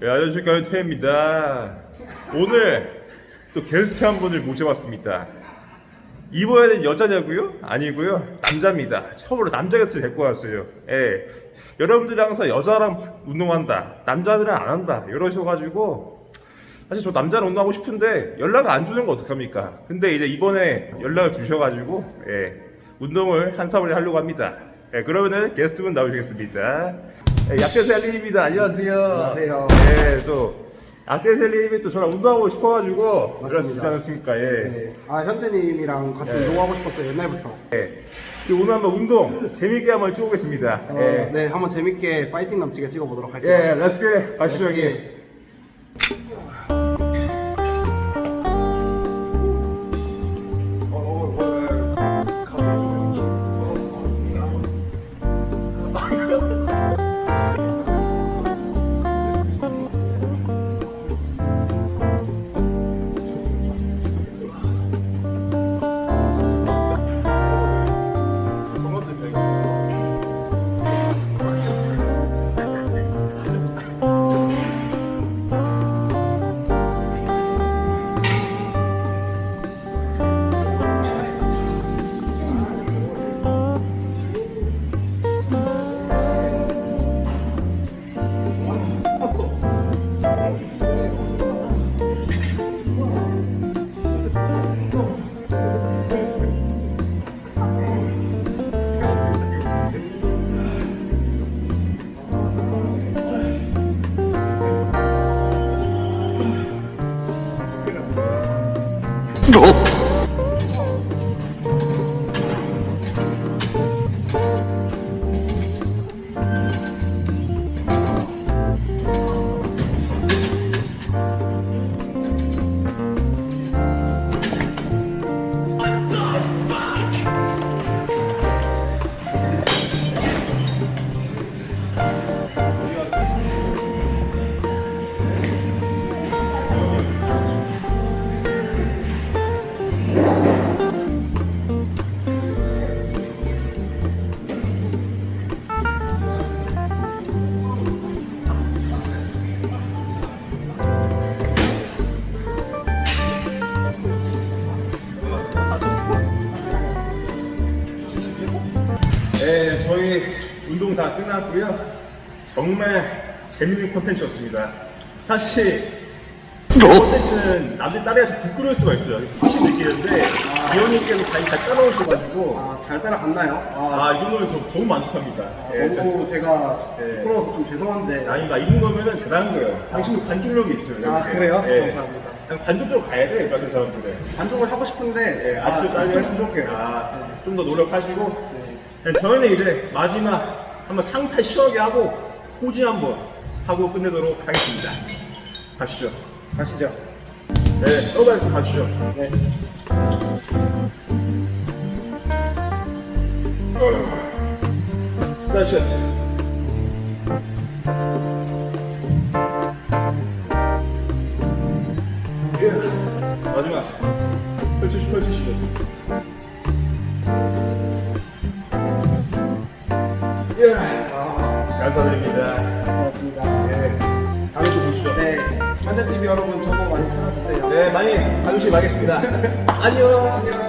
네, 안녕하십니까 태입니다. 오늘 또 게스트 한 분을 모셔봤습니다. 이번에는 여자냐고요? 아니고요 남자입니다. 처음으로 남자 게스트 데리고 왔어요. 예. 여러분들이 항상 여자랑 운동한다, 남자들은 안 한다 이러셔가지고 사실 저 남자랑 운동하고 싶은데 연락을 안 주는 거 어떡합니까? 근데 이제 이번에 연락을 주셔가지고 예, 운동을 한사월에 하려고 합니다. 예, 그러면은 게스트분 나오시겠습니다. 예, 약대셀리입니다. 안녕하세요. 안녕하세요. 예, 또 약대셀리님이 또 저랑 운동하고 싶어가지고 맞습니다. 않았습니까? 예. 네. 아 현재님이랑 같이 네. 운동하고 싶었어요 옛날부터. 예. 그리고 오늘 한번 운동 재밌게 한번 찍어보겠습니다. 어, 예. 네 한번 재밌게 파이팅 넘치게 찍어보도록 할게요. 예, 렛츠고 가시죠 렛츠고. 여 저희 운동 다 끝났고요. 정말 재밌는 콘텐츠였습니다. 사실 이 콘텐츠는 남들 따라해서 부끄러울 수가 있어요. 수시 느끼는데 이현님께서 많이 잘 따라오셔가지고 아 잘 따라갔나요? 아, 아, 이 정도면 저, 정말 만족합니다. 예, 너무 제가 네. 부끄러워서 좀 죄송한데. 저- 아닙니다. 이 정도면 대단한 거예요. 당신도 관중력이 있어요. 아, 이렇게. 그래요? 예. 감사합니다. 그냥 관중적으로 가야 돼, 이 같은 사람들은. 반종을 하고 싶은데 예, 아, 아직도? 좀 부족해요. 아, 좀 더 노력하시고. 네. 네, 저희는 이제 마지막 한번 상타 시원하게 하고 포즈 한번 하고 끝내도록 하겠습니다. 가시죠. 가시죠. 네, 떠다니서 가시죠. 네. 스타트 체스트. 예. 마지막. 펼치시, 펼치시죠. 감사드립니다. 고맙습니다. 네. 다음에 또 보시죠. 네. 현재 TV 여러분 저거 많이 찾아주세요. 네, 많이 봐주시기 바라겠습니다. 안녕. 안녕.